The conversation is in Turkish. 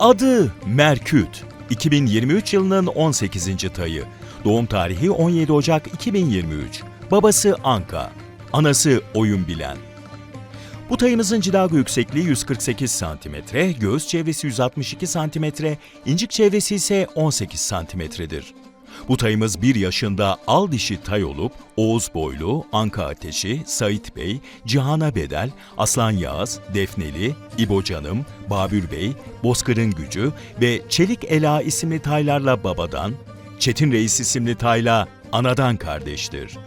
Adı Merküt. 2023 yılının 18. tayı. Doğum tarihi 17 Ocak 2023. Babası Anka. Anası Oyun Bilen. Bu tayımızın cilago yüksekliği 148 cm, göğüs çevresi 162 cm, incik çevresi ise 18 cm'dir. Bu tayımız 1 yaşında al dişi tay olup Oğuz Boylu, Anka Ateşi, Sait Bey, Cihana Bedel, Aslan Yağız, Defneli, İbo Canım, Babür Bey, Bozkır'ın Gücü ve Çelik Ela isimli taylarla babadan, Çetin Reis isimli tayla anadan kardeştir.